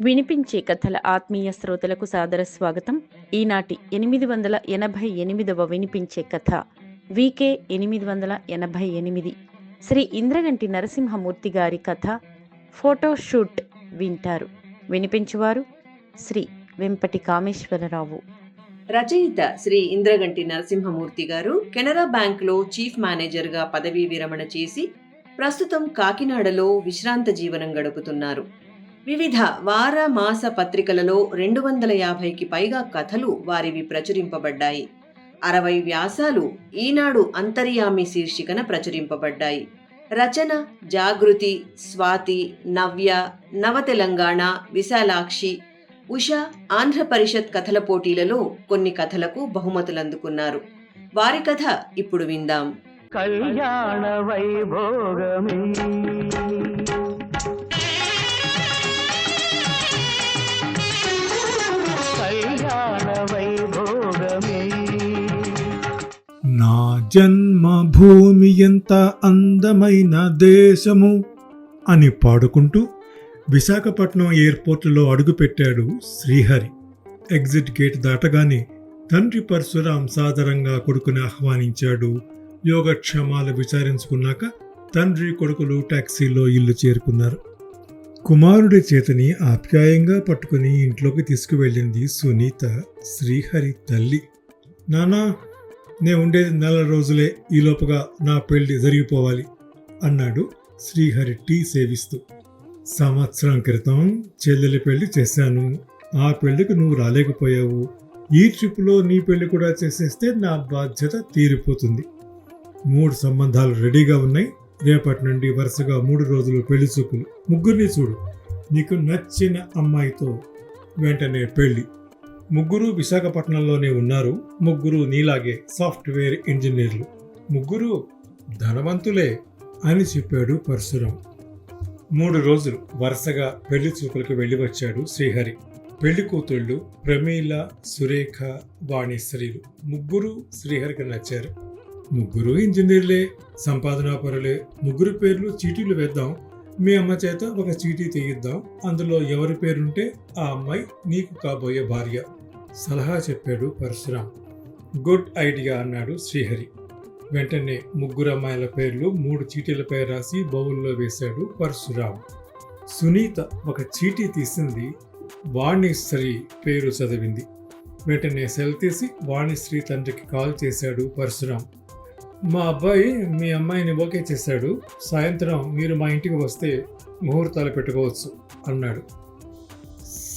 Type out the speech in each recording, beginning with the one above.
వినిపించే కథల ఆత్మీయ శ్రోతలకు సాదర స్వాగతం. ఈనాటి ఎనిమిది వందల ఎనభై ఎనిమిదవ వినిపించే కథ. వికే ఎనిమిది వందల ఎనభై ఎనిమిది. శ్రీ ఇంద్రగంటి నరసింహమూర్తి గారి కథ ఫోటోషూట్ వింటారు. వినిపించువారు శ్రీ వెంపటి కామేశ్వరరావు రచయిత శ్రీ ఇంద్రగంటి నరసింహమూర్తి గారు కెనరా బ్యాంక్లో చీఫ్ మేనేజర్గా పదవీ విరమణ చేసి ప్రస్తుతం కాకినాడలో విశ్రాంత జీవనం గడుపుతున్నారు. వివిధ వార మాస పత్రికలలో రెండు వందల యాభైకి పైగా కథలు వారివి ప్రచురింపబడ్డాయి. అరవై వ్యాసాలు ఈనాడు అంతర్యామి శీర్షికన ప్రచురింపబడ్డాయి. రచన జాగృతి స్వాతి నవ్య నవ తెలంగాణ విశాలాక్షి ఉష ఆంధ్ర పరిషత్ కథల పోటీలలో కొన్ని కథలకు బహుమతులందుకున్నారు. వారి కథ ఇప్పుడు విందాం. కళ్యాణ వైభోగమే. నా జన్మభూమి ఎంత అందమైన దేశము అని పాడుకుంటూ విశాఖపట్నం ఎయిర్పోర్ట్లో అడుగుపెట్టాడు శ్రీహరి. ఎగ్జిట్ గేట్ దాటగానే తండ్రి పరశురాం సాదరంగా కొడుకుని ఆహ్వానించాడు. యోగక్షేమాలు విచారించుకున్నాక తండ్రి కొడుకులు టాక్సీలో ఇల్లు చేరుకున్నారు. కుమారుడి చేతిని ఆప్యాయంగా పట్టుకుని ఇంట్లోకి తీసుకువెళ్ళింది సునీత శ్రీహరి తల్లి. నానా నే ఉండేది నెల రోజులే ఈలోపుగా నా పెళ్ళి జరిగిపోవాలి అన్నాడు శ్రీహరి టీ సేవిస్తూ. సంవత్సరం క్రితం చెల్లెలి పెళ్ళి చేశాను. ఆ పెళ్ళికి నువ్వు రాలేకపోయావు. ఈ ట్రిప్లో నీ పెళ్ళి కూడా చేసేస్తే నా బాధ్యత తీరిపోతుంది. మూడు సంబంధాలు రెడీగా ఉన్నాయి. రేపటి నుండి వరుసగా మూడు రోజులు పెళ్ళి చూపులు. ముగ్గురిని చూడు. నీకు నచ్చిన అమ్మాయితో వెంటనే పెళ్ళి. ముగ్గురు విశాఖపట్నంలోనే ఉన్నారు. ముగ్గురు నీలాగే సాఫ్ట్వేర్ ఇంజనీర్లు. ముగ్గురు ధనవంతులే అని చెప్పాడు పరశురాం. మూడు రోజులు వరుసగా పెళ్ళి చూపులకు వెళ్ళి వచ్చాడు శ్రీహరి. పెళ్ళి కూతుళ్ళు ప్రమీల సురేఖ వాణిశ్రీలు ముగ్గురు శ్రీహరికి నచ్చారు. ముగ్గురు ఇంజనీర్లే సంపాదనాపరులే ముగ్గురు పేర్లు చీటీలు వేద్దాం. మీ అమ్మ చేత ఒక చీటీ తీయిద్దాం. అందులో ఎవరి పేరుంటే ఆ అమ్మాయి నీకు కాబోయే భార్య. సలహా చెప్పాడు పరశురాం. గుడ్ ఐడియా అన్నాడు శ్రీహరి. వెంటనే ముగ్గురు అమ్మాయిల పేర్లు మూడు చీటీలపై రాసి బౌల్లో వేశాడు పరశురాం. సునీత ఒక చీటీ తీసింది. వాణిశ్రీ పేరు చదివింది. వెంటనే సెల్ తీసి వాణిశ్రీ తండ్రికి కాల్ చేశాడు పరశురాం. మా అబ్బాయి మీ అమ్మాయిని ఓకే చేశాడు. సాయంత్రం మీరు మా ఇంటికి వస్తే ముహూర్తాలు పెట్టుకోవచ్చు అన్నాడు.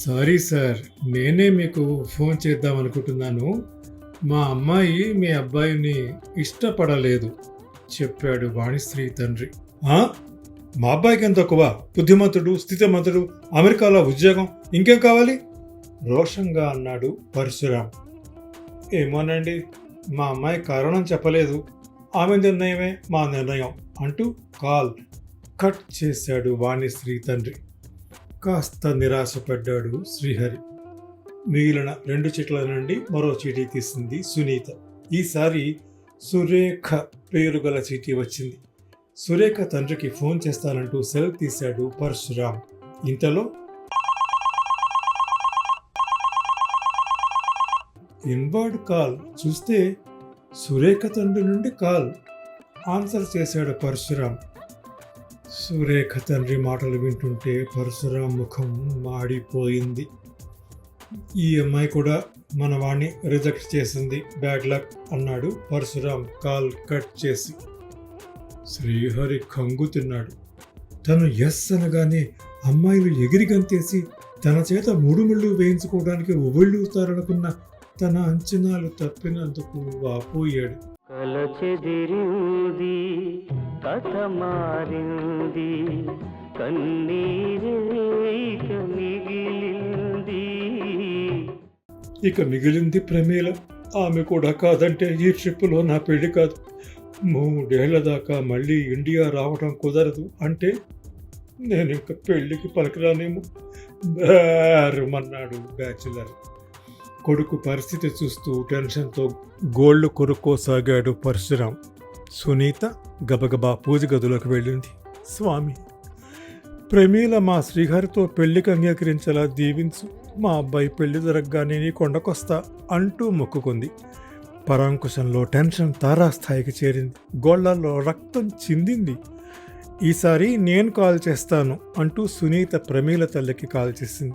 సారీ సార్ నేనే మీకు ఫోన్ చేద్దాం అనుకుంటున్నాను. మా అమ్మాయి మీ అబ్బాయిని ఇష్టపడలేదు చెప్పాడు వాణిశ్రీ తండ్రి. మా అబ్బాయికి ఎంత తక్కువ? బుద్ధిమంతుడు స్థితిమంతుడు అమెరికాలో ఉద్యోగం ఇంకేం కావాలి? రోషంగా అన్నాడు పరశురాం. ఏమోనండి మా అమ్మాయి కారణం చెప్పలేదు. ఆమె నిర్ణయమే మా నిర్ణయం అంటూ కాల్ కట్ చేశాడు వాణిశ్రీ తండ్రి. కాస్త నిరాశపడ్డాడు శ్రీహరి. మిగిలిన రెండు చీట్ల నుండి మరో చీటీ తీసింది సునీత. ఈసారి సురేఖ పేరు గల చీటీ వచ్చింది. సురేఖ తండ్రికి ఫోన్ చేస్తానంటూ సెల్ తీశాడు పరశురామ్. ఇంతలో ఇన్వర్డ్ కాల్ చూస్తే సురేఖ తండ్రి నుండి కాల్ ఆన్సర్ చేశాడు పరశురాం. సురేఖ తండ్రి మాటలు వింటుంటే పరశురాం ముఖం మాడిపోయింది. ఈ అమ్మాయి కూడా మన వాణ్ణి రిజెక్ట్ చేసింది. బ్యాడ్ లక్ అన్నాడు పరశురాం కాల్ కట్ చేసి. శ్రీహరి కంగు తిన్నాడు. తను ఎస్ అనగానే అమ్మాయిలు ఎగిరి గంతేసి తన చేత మూడు ముళ్ళు వేయించుకోవడానికి ఉవ్విళ్ళూతారనుకున్న తన అంచనాలు తప్పినందుకు వాపోయాడు కథ మారింది ఇక మిగిలింది. ఇక మిగిలింది ప్రమేల ఆమె కూడా కాదంటే ఈ ట్రిప్పులో నా పెళ్ళి కాదు. మూడేళ్ళ దాకా మళ్ళీ ఇండియా రావడం కుదరదు అంటే నేను ఇంక పెళ్ళికి పలకరానేమో. బేరమన్నాడు బ్యాచులర్. కొడుకు పరిస్థితి చూస్తూ టెన్షన్తో గోళ్ళు కొరుక్కోసాగాడు పరశురాం. సునీత గబగబా పూజ గదిలోకి వెళ్ళింది. స్వామి ప్రమీల మా శ్రీహరితో పెళ్ళికి అంగీకరించేలా దీవించు. మా అబ్బాయి పెళ్ళి జరగగానే నీ కొండకొస్తా అంటూ మొక్కుకుంది. పరాంకుశంలో టెన్షన్ తారాస్థాయికి చేరింది. గోళ్ళలో రక్తం చిందింది. ఈసారి నేను కాల్ చేస్తాను అంటూ సునీత ప్రమీల తల్లికి కాల్ చేసింది.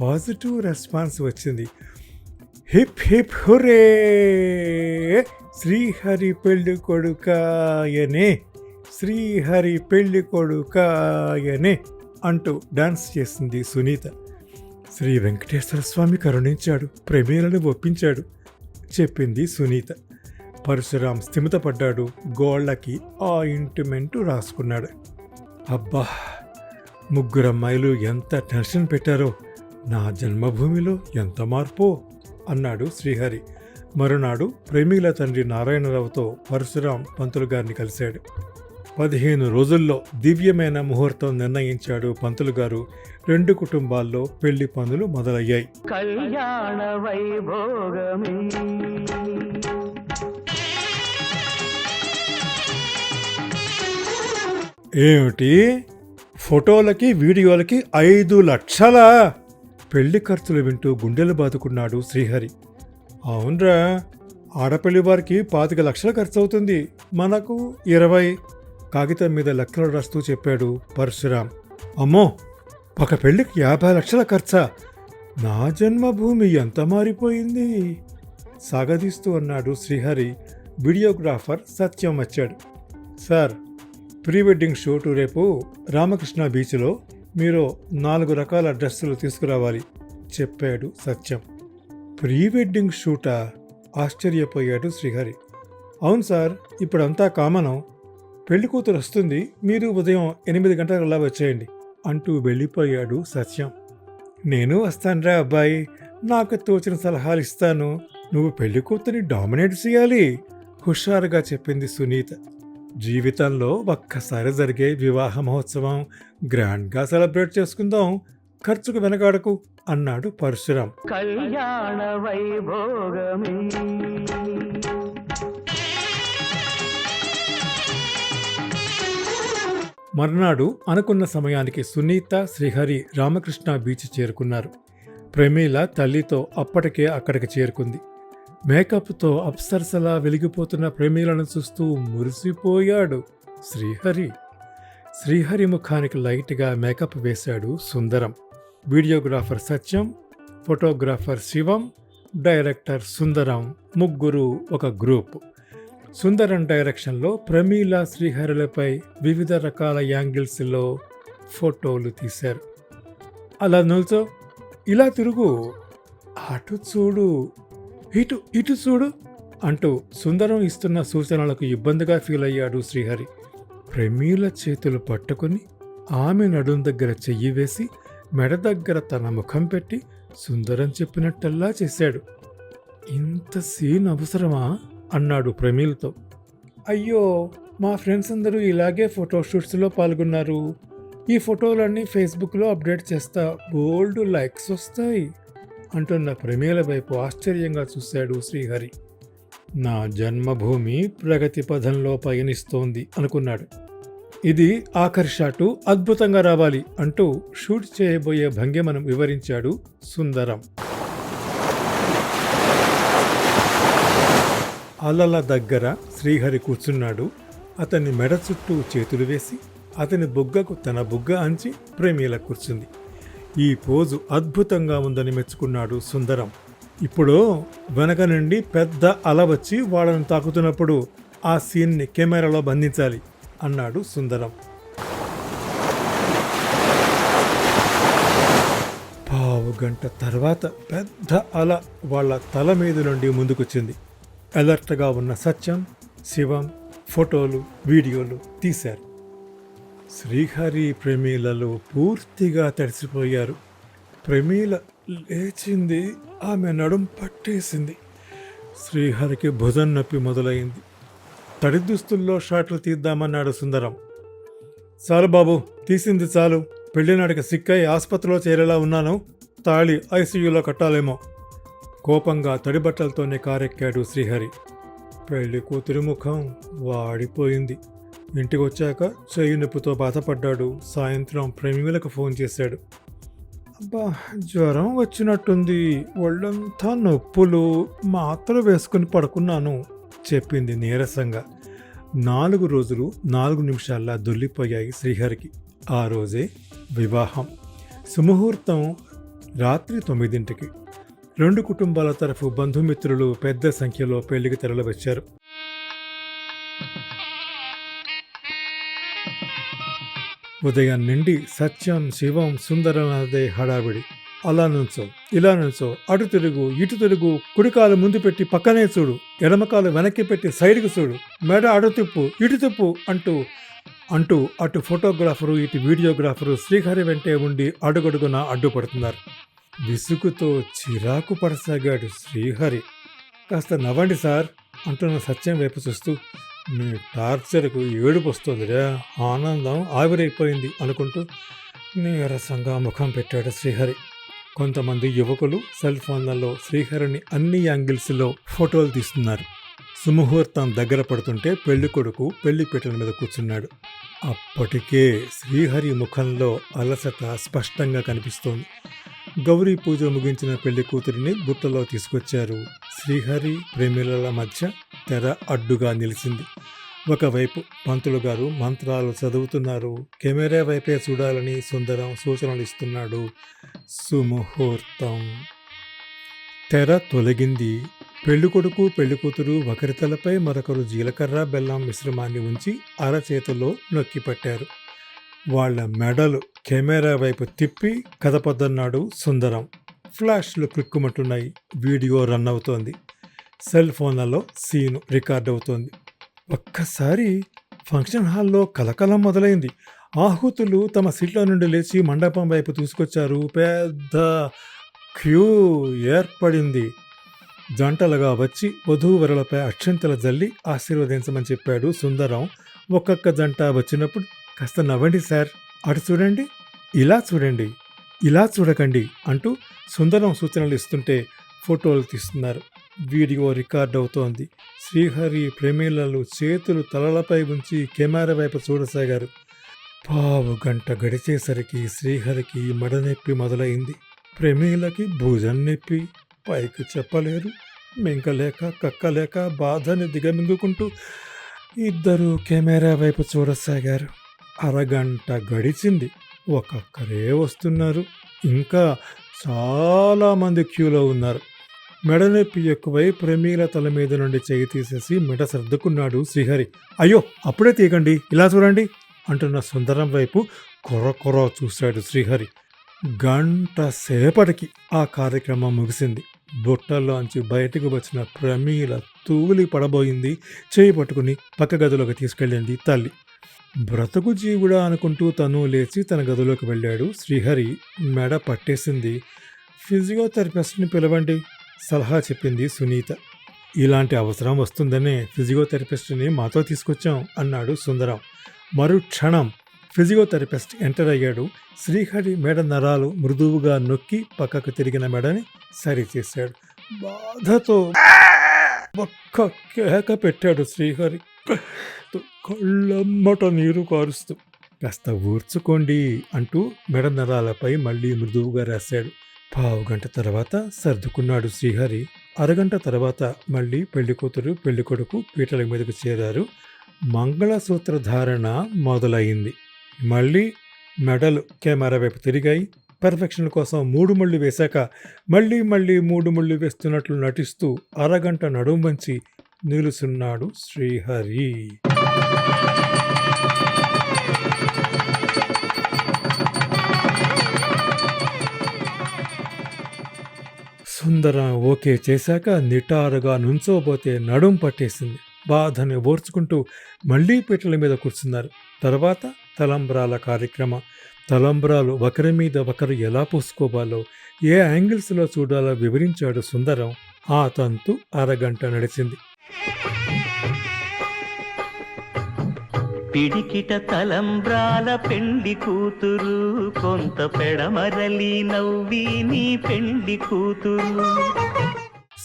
పాజిటివ్ రెస్పాన్స్ వచ్చింది. హిప్ హిప్ హురే శ్రీహరి పెళ్ళి కొడుకాయనే. శ్రీహరి పెళ్ళి కొడుకాయనే అంటూ డాన్స్ చేసింది సునీత. శ్రీ వెంకటేశ్వర స్వామి కరుణించాడు ప్రమేలను ఒప్పించాడు చెప్పింది సునీత. పరశురాం స్థిమితపడ్డాడు గోళ్ళకి ఆ ఇంటిమెంటు రాసుకున్నాడు. అబ్బా! ముగ్గురమ్మాయిలు ఎంత టెన్షన్ పెట్టారో నా జన్మభూమిలో ఎంత మార్పో! అన్నాడు శ్రీహరి. మరునాడు ప్రేమిల తండ్రి నారాయణరావుతో పరశురాం పంతులు గారిని కలిశాడు. పదిహేను రోజుల్లో దివ్యమైన ముహూర్తం నిర్ణయించాడు పంతులు గారు. రెండు కుటుంబాల్లో పెళ్ళి పనులు మొదలయ్యాయి. కళ్యాణ వైభోగమే. ఏమిటి? ఫోటోలకి వీడియోలకి ఐదు లక్షల? పెళ్ళి ఖర్చులు వింటూ గుండెలు బాదుకున్నాడు శ్రీహరి. అవునరా ఆడపల్లి వారికి పాతిక లక్షల ఖర్చు అవుతుంది మనకు ఇరవై. కాగితం మీద లెక్కలు రాస్తూ చెప్పాడు పరశురాం. అమ్మో ఒక పెళ్ళికి యాభై లక్షల ఖర్చా. నా జన్మభూమి ఎంత మారిపోయింది? సాగదీస్తూ అన్నాడు శ్రీహరి. వీడియోగ్రాఫర్ సత్యం వచ్చాడు. సార్ ప్రీ వెడ్డింగ్ షూటు రేపు రామకృష్ణ బీచ్లో మీరు నాలుగు రకాల డ్రెస్సులు తీసుకురావాలి చెప్పాడు సత్యం. ప్రీ వెడ్డింగ్ షూటా ఆశ్చర్యపోయాడు శ్రీహరి. అవును సార్ ఇప్పుడంతా కామనం. పెళ్ళి కూతురు వస్తుంది మీరు ఉదయం ఎనిమిది గంటలలా వచ్చేయండి అంటూ వెళ్ళిపోయాడు సత్యం. నేను వస్తానురా అబ్బాయి నాకు తోచిన సలహాలు ఇస్తాను. నువ్వు పెళ్ళి కూతుర్ని డామినేట్ చేయాలి హుషారుగా చెప్పింది సునీత. జీవితంలో ఒక్కసారి జరిగే వివాహ మహోత్సవం గ్రాండ్గా సెలబ్రేట్ చేసుకుందాం. ఖర్చుకు వెనకాడకు అన్నాడు పరశురాం. కళ్యాణ వైభోగమే. మర్నాడు అనుకున్న సమయానికి సునీత శ్రీహరి రామకృష్ణ బీచ్ చేరుకున్నారు. ప్రమీల తల్లితో అప్పటికే అక్కడికి చేరుకుంది. మేకప్తో అప్సరసలా వెలిగిపోతున్న ప్రేమీలను చూస్తూ మురిసిపోయాడు శ్రీహరి. శ్రీహరి ముఖానికి లైట్గా మేకప్ వేశాడు Sundaram. Videographer Satyam photographer Shivam director Sundaram ముగ్గురు ఒక గ్రూప్. సుందరం డైరెక్షన్లో ప్రమీల శ్రీహరులపై వివిధ రకాల యాంగిల్స్లో ఫోటోలు తీశారు. అలా నిల్చో ఇలా తిరుగు అటు చూడు ఇటు ఇటు చూడు అంటూ సుందరం ఇస్తున్న సూచనలకు ఇబ్బందిగా ఫీల్ అయ్యాడు శ్రీహరి. ప్రమీల చేతులు పట్టుకుని ఆమె నడుం దగ్గర చెయ్యి వేసి మెడ దగ్గర తన ముఖం పెట్టి సుందరం చెప్పినట్టల్లా చేశాడు. ఇంత సీన్ అవసరమా? అన్నాడు ప్రమీల్తో. అయ్యో మా ఫ్రెండ్స్ అందరూ ఇలాగే ఫోటోషూట్స్లో పాల్గొన్నారు. ఈ ఫోటోలన్నీ ఫేస్బుక్లో అప్డేట్ చేస్తా బోల్డ్ లైక్స్ వస్తాయి. అంటున్న ప్రమేల వైపు ఆశ్చర్యంగా చూశాడు శ్రీహరి. నా జన్మభూమి ప్రగతి పథంలో పయనిస్తోంది అనుకున్నాడు. ఇది ఆకర్షాటు అద్భుతంగా రావాలి అంటూ షూట్ చేయబోయే భంగిమను వివరించాడు సుందరం. అలల దగ్గర శ్రీహరి కూర్చున్నాడు. అతని మెడ చుట్టూ చేతులు వేసి అతని బుగ్గకు తన బుగ్గ అంచి ప్రేమీల కూర్చుంది. ఈ పోజు అద్భుతంగా ఉందని మెచ్చుకున్నాడు సుందరం. ఇప్పుడు వెనక నుండి పెద్ద అల వచ్చి వాళ్ళను తాకుతున్నప్పుడు ఆ సీన్ని కెమెరాలో బంధించాలి అన్నాడు సుందరం. పావు గంట తర్వాత పెద్ద అల వాళ్ళ తల మీద నుండి ముందుకొచ్చింది. అలర్ట్గా ఉన్న సత్యం శివం ఫోటోలు వీడియోలు తీశారు. శ్రీహరి ప్రమీలలో పూర్తిగా తడిసిపోయారు. ప్రమీల లేచింది ఆమె నడుం పట్టేసింది. శ్రీహరికి భుజం నొప్పి మొదలైంది. తడి దుస్తుల్లో షాట్లు తీద్దామన్నాడు సుందరం. చాలు బాబు తీసింది చాలు. పెళ్ళినాడికి సిక్కై ఆసుపత్రిలో చేరేలా ఉన్నాను. తాళి ఐసీయూలో కట్టాలేమో. కోపంగా తడి బట్టలతోనే కారెక్కాడు శ్రీహరి. పెళ్ళి కూతురి ముఖం వాడిపోయింది. ఇంటికి వచ్చాక చెయ్యి నొప్పితో బాధపడ్డాడు. సాయంత్రం ప్రేమికులకు ఫోన్ చేశాడు. అబ్బా జ్వరం వచ్చినట్టుంది. ఒళ్ళంతా నొప్పులు. మాత్రలు వేసుకుని పడుకున్నాను చెప్పింది నీరసంగా. నాలుగు రోజులు నాలుగు నిమిషాల్లో దొల్లిపోయాయి శ్రీహరికి. ఆ రోజే వివాహం. సుముహూర్తం రాత్రి తొమ్మిదింటికి. రెండు కుటుంబాల తరఫు బంధుమిత్రులు పెద్ద సంఖ్యలో పెళ్ళికి తరలివచ్చారు. ఉదయం నుండి సత్యం శివం సుందరనాథే హడావిడి. అలా నుంచో ఇలా నుంచో అటు తిరుగు ఇటు తిరుగు కుడికాలు ముందు పెట్టి పక్కనే చూడు ఎడమకాలు వెనక్కి పెట్టి సైడ్కి చూడు మెడ అటు తిప్పు ఇటు తిప్పు అంటూ అంటూ అటు ఫోటోగ్రాఫరు ఇటు వీడియోగ్రాఫరు శ్రీహరి వెంటే ఉండి అడుగడుగున అడ్డుపడుతున్నారు. విసుగుతో చిరాకు పడసాగాడు శ్రీహరి. కాస్త నవ్వండి సార్ అంటున్న సత్యం వైపు చూస్తూ మీ టార్చర్కు ఏడుపు వస్తుందిరా. ఆనందం ఆవిరైపోయింది అనుకుంటూ నీరసంగా ముఖం పెట్టాడు శ్రీహరి. కొంతమంది యువకులు సెల్ ఫోన్లలో శ్రీహరిని అన్ని యాంగిల్స్లో ఫోటోలు తీస్తున్నారు. సుముహూర్తం దగ్గర పడుతుంటే పెళ్ళి కొడుకు పెళ్ళి పీటల మీద కూర్చున్నాడు. అప్పటికే శ్రీహరి ముఖంలో అలసట స్పష్టంగా కనిపిస్తోంది. గౌరీ పూజ ముగించిన పెళ్ళి కూతురిని బుట్టలో తీసుకొచ్చారు. శ్రీహరి ప్రేమిలల మధ్య తెర అడ్డుగా నిలిచింది. ఒకవైపు పంతులు గారు మంత్రాలు చదువుతున్నారు. కెమెరా వైపే చూడాలని సుందరం సూచనలు ఇస్తున్నాడు. సుముహూర్తం. తెర తొలగింది. పెళ్ళికొడుకు పెళ్ళికూతురు ఒకరి తలపై మరొకరు జీలకర్ర బెల్లం మిశ్రమాన్ని ఉంచి అరచేతిలో నొక్కి పట్టారు. వాళ్ళ మెడలు కెమెరా వైపు తిప్పి కదపొద్దన్నాడు సుందరం. ఫ్లాష్లు క్లిక్కుమంటున్నాయి. వీడియో రన్ అవుతోంది. సెల్ ఫోన్లలో సీను రికార్డ్ అవుతోంది ఒక్కసారి ఫంక్షన్ హాల్లో కలకలం మొదలైంది. ఆహుతులు తమ సీట్ల నుండి లేచి మండపం వైపు తీసుకొచ్చారు. పెద్ద క్యూ ఏర్పడింది. జంటలుగా వచ్చి వధూవరులపై అక్షంతల జల్లి ఆశీర్వదించమని చెప్పాడు సుందరం. ఒక్కొక్క జంట వచ్చినప్పుడు కాస్త నవ్వండి సార్. అటు చూడండి ఇలా చూడండి ఇలా చూడకండి అంటూ సుందరం సూచనలు ఇస్తుంటే ఫోటోలు తీస్తున్నారు. వీడియో రికార్డ్ అవుతోంది. శ్రీహరి ప్రేమిలలు చేతులు తలలపై ఉంచి కెమెరా వైపు చూడసాగారు. పావు గంట గడిచేసరికి శ్రీహరికి మడనొప్పి మొదలైంది. ప్రేమిలకి భుజం నొప్పి పైకి చెప్పలేరు మింకలేక కక్కలేక బాధని దిగమింగుకుంటూ ఇద్దరు కెమెరా వైపు చూడసాగారు. అరగంట గడిచింది. ఒక్కొక్కరే వస్తున్నారు. ఇంకా చాలామంది క్యూలో ఉన్నారు. మెడనొప్పి ఎక్కువై ప్రమీల తల మీద నుండి చేయి తీసేసి మెడ సర్దుకున్నాడు శ్రీహరి. అయ్యో అప్పుడే తీయకండి. ఇలా చూడండి అంటున్న సుందరం వైపు కొరకొర చూశాడు శ్రీహరి. గంట సేపటికి ఆ కార్యక్రమం ముగిసింది. బుట్టల్లోంచి బయటకు వచ్చిన ప్రమీల తూలి పడబోయింది. చేయి పట్టుకుని పక్క గదిలోకి తీసుకెళ్ళింది తల్లి. బ్రతుకు జీవుడా అనుకుంటూ తను లేచి తన గదిలోకి వెళ్ళాడు. శ్రీహరి మెడ పట్టేసింది. ఫిజియోథెరపిస్ట్ని పిలవండి. సలహా చెప్పింది సునీత. ఇలాంటి అవసరం వస్తుందనే ఫిజియోథెరపిస్ట్ని మాతో తీసుకొచ్చాం అన్నాడు సుందరం. మరుక్షణం ఫిజియోథెరపిస్ట్ ఎంటర్ అయ్యాడు. శ్రీహరి మెడ నరాలు మృదువుగా నొక్కి పక్కకు తిరిగిన మెడని సరిచేశాడు. బాధతో ఒక్క కేక పెట్టాడు శ్రీహరి. కళ్ళమ్మట నీరు కారుస్తూ కాస్త ఊర్చుకోండి అంటూ మెడ నరాలపై మళ్ళీ మృదువుగా రాశాడు. పావు గంట తర్వాత సర్దుకున్నాడు శ్రీహరి. అరగంట తర్వాత మళ్ళీ పెళ్ళికూతురు పెళ్ళికొడుకు పీటల మీదకు చేరారు. మంగళసూత్ర ధారణ మొదలైంది మళ్ళీ మెడలు కెమెరా వైపు తిరిగాయి. పర్ఫెక్షన్ కోసం మూడు ముళ్ళు వేశాక మళ్ళీ మళ్ళీ మూడు ముళ్ళు వేస్తున్నట్లు నటిస్తూ అరగంట నడుం వంచి నిలుసున్నాడు శ్రీహరి. సుందరం ఓకే చేశాక నిటారుగా నుంచోబోతే నడుం పట్టేసింది. బాధని ఓర్చుకుంటూ మళ్ళీ పీటల మీద కూర్చున్నారు. తర్వాత తలంబ్రాల కార్యక్రమం. తలంబ్రాలు ఒకరి మీద ఒకరు ఎలా పూసుకోవాలో ఏ యాంగిల్స్లో చూడాలో వివరించాడు సుందరం. ఆ తంతు అరగంట నడిచింది. పిడికిట తలంబ్రాల పెండి కూతురు కొంత పెడమరలి నవ్వి నీ పెండి కూతురు.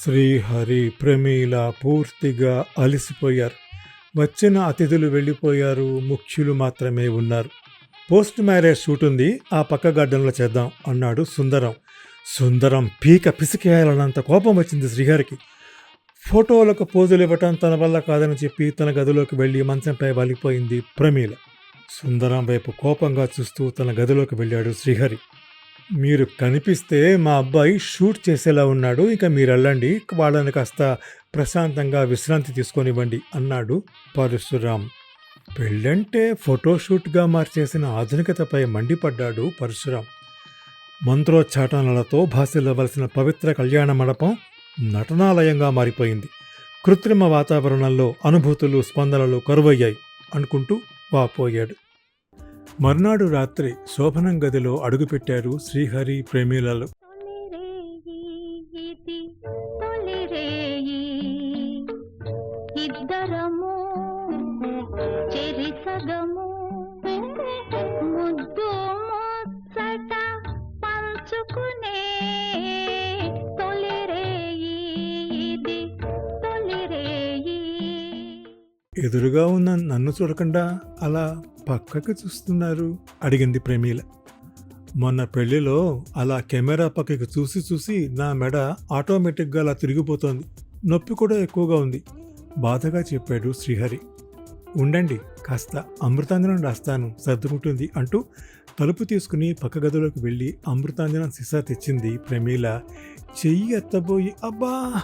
శ్రీహరి ప్రమీల పూర్తిగా అలసిపోయారు. వచ్చిన అతిథులు వెళ్ళిపోయారు ముఖ్యులు మాత్రమే ఉన్నారు. పోస్ట్ మ్యారేజ్ షూట్ ఉంది ఆ పక్క గార్డెన్లో చేద్దాం అన్నాడు సుందరం. సుందరం పీక పిసికేయాలన్నంత కోపం వచ్చింది శ్రీహరికి. ఫోటోలకు పోజులు ఇవ్వటం తన వల్ల కాదని చెప్పి తన గదిలోకి వెళ్ళి మంచంపై వాలిపోయింది ప్రమీల. సుందరం వైపు కోపంగా చూస్తూ తన గదిలోకి వెళ్ళాడు శ్రీహరి. మీరు కనిపిస్తే మా అబ్బాయి షూట్ చేసేలా ఉన్నాడు ఇక మీరు వెళ్ళండి వాళ్ళని కాస్త ప్రశాంతంగా విశ్రాంతి తీసుకొనివ్వండి అన్నాడు పరశురాం. పెళ్ళంటే ఫోటోషూట్గా మార్చేసిన ఆధునికతపై మండిపడ్డాడు పరశురాం. మంత్రోచ్చాటనలతో భాసిల్లవలసిన పవిత్ర కళ్యాణ మండపం నటనాలయంగా మారిపోయింది. కృత్రిమ వాతావరణంలో అనుభూతులు స్పందనలు కరువయ్యాయి అనుకుంటూ వాపోయాడు మర్నాడు రాత్రి శోభనం గదిలో అడుగుపెట్టారు శ్రీహరి ప్రేమీలలో. ఇద్దరము చెరిసగము ఎదురుగా ఉన్న నన్ను చూడకుండా అలా పక్కకి చూస్తున్నారు? అడిగింది ప్రమీల. మొన్న పెళ్ళిలో అలా కెమెరా పక్కకి చూసి చూసి నా మెడ ఆటోమేటిక్గా అలా తిరిగిపోతోంది. నొప్పి కూడా ఎక్కువగా ఉంది. బాధగా చెప్పాడు శ్రీహరి. ఉండండి కాస్త అమృతాంజనం రాస్తాను సర్దుకుంటుంది అంటూ తలుపు తీసుకుని పక్క గదిలోకి వెళ్ళి అమృతాంజనం సీసా తెచ్చింది ప్రమీల. చెయ్యి ఎత్తబోయి అబ్బా!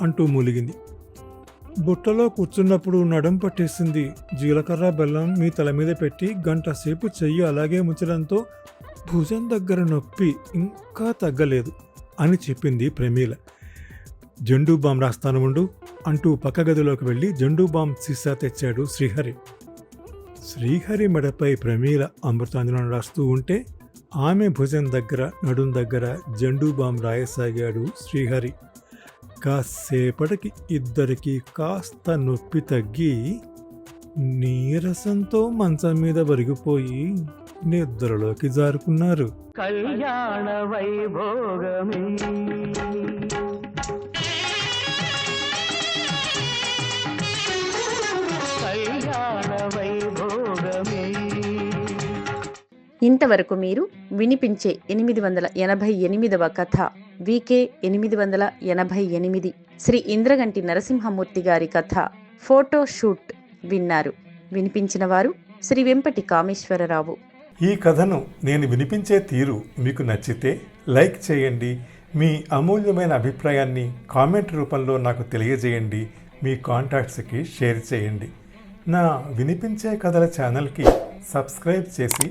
అంటూ మూలిగింది. బుట్టలో కూర్చున్నప్పుడు నడుం పట్టేసింది. జీలకర్ర బెల్లం మీ తల మీద పెట్టి గంట సేపు చెయ్యి అలాగే ముంచడంతో భుజం దగ్గర నొప్పి ఇంకా తగ్గలేదు అని చెప్పింది ప్రమీల. జెండూ బామ్ రాస్తాను ఉండు అంటూ పక్క గదిలోకి వెళ్ళి జెండూ బామ్ సీసా తెచ్చాడు శ్రీహరి. శ్రీహరి మెడపై ప్రమీల అమృతాంజనం రాస్తూ ఉంటే ఆమె భుజం దగ్గర నడుం దగ్గర జెండూ బామ్ రాయసాగాడు శ్రీహరి. కాసేపటికి ఇద్దరికి కాస్త నొప్పి తగ్గి నీరసంతో మంచం మీద వరిగిపోయి నిద్రలోకి జారుకున్నారు. కళ్యాణ వైభోగమే. ఇంతవరకు మీరు వినిపించే ఎనిమిది వందల ఎనభై ఎనిమిదవ కథ వికే ఎనిమిది వందల ఎనభై ఎనిమిది. శ్రీ ఇంద్రగంటి నరసింహమూర్తి గారి కథ ఫోటో షూట్ విన్నారు. వినిపించిన వారు శ్రీ వెంపటి కామేశ్వరరావు. ఈ కథను నేను వినిపించే తీరు మీకు నచ్చితే లైక్ చేయండి. మీ అమూల్యమైన అభిప్రాయాన్ని కామెంట్ రూపంలో నాకు తెలియజేయండి. మీ కాంటాక్ట్స్కి షేర్ చేయండి. నా వినిపించే కథల ఛానల్కి సబ్స్క్రైబ్ చేసి